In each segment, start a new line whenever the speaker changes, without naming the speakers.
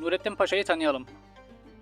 Nurettin Paşa'yı tanıyalım.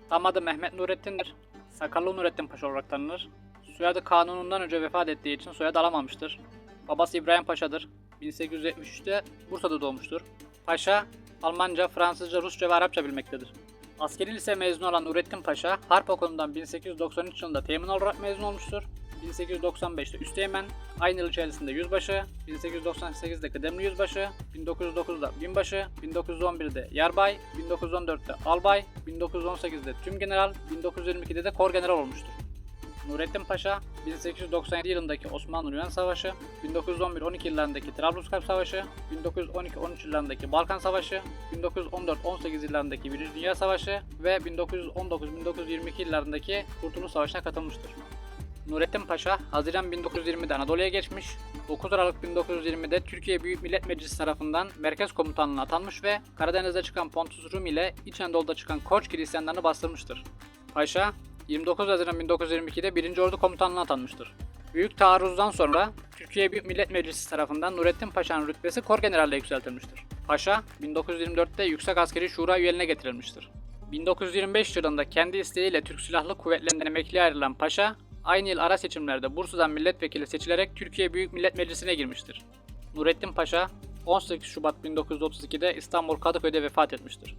Tam adı Mehmet Nurettin'dir. Sakallı Nurettin Paşa olarak tanınır. Soyadı kanunundan önce vefat ettiği için soyadı alamamıştır. Babası İbrahim Paşa'dır. 1873'te Bursa'da doğmuştur. Paşa, Almanca, Fransızca, Rusça ve Arapça bilmektedir. Askeri lise mezunu olan Nurettin Paşa, Harp Okulu'ndan 1893 yılında temin olarak mezun olmuştur. 1895'te Üsteğmen, aynı yıl içerisinde Yüzbaşı, 1898'de Kıdemli Yüzbaşı, 1909'da Binbaşı, 1911'de Yarbay, 1914'te Albay, 1918'de Tümgeneral, 1922'de de Kor General olmuştur. Nurettin Paşa, 1897 yılındaki Osmanlı-Yunan Savaşı, 1911-12 yıllarındaki Trablusgarp Savaşı, 1912-13 yıllarındaki Balkan Savaşı, 1914-18 yıllarındaki Birinci Dünya Savaşı ve 1919-1922 yıllarındaki Kurtuluş Savaşı'na katılmıştır. Nurettin Paşa, Haziran 1920'de Anadolu'ya geçmiş, 9 Aralık 1920'de Türkiye Büyük Millet Meclisi tarafından Merkez Komutanlığı'na atanmış ve Karadeniz'de çıkan Pontus Rum ile İç Anadolu'da çıkan Koç Hristiyanlarını bastırmıştır. Paşa, 29 Haziran 1922'de 1. Ordu Komutanlığı'na atanmıştır. Büyük taarruzdan sonra Türkiye Büyük Millet Meclisi tarafından Nurettin Paşa'nın rütbesi Kor General'e yükseltilmiştir. Paşa, 1924'te Yüksek Askeri Şura üyeline getirilmiştir. 1925 yılında kendi isteğiyle Türk Silahlı Kuvvetleri'nden emekliye ayrılan Paşa, aynı yıl ara seçimlerde Bursa'dan milletvekili seçilerek Türkiye Büyük Millet Meclisi'ne girmiştir. Nurettin Paşa, 18 Şubat 1932'de İstanbul Kadıköy'de vefat etmiştir.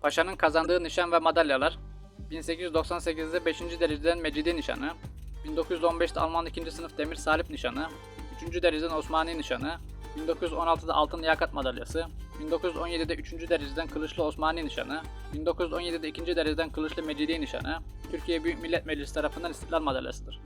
Paşa'nın kazandığı nişan ve madalyalar 1898'de 5. dereceden Mecidi nişanı, 1915'te Alman 2. sınıf demir salip nişanı, 3. dereceden Osmani nişanı, 1916'da altın liyakat madalyası, 1917'de 3. dereceden kılıçlı Osmani nişanı, 1917'de 2. dereceden kılıçlı Mecidi nişanı, Türkiye Büyük Millet Meclisi tarafından İstiklal madalyasıdır.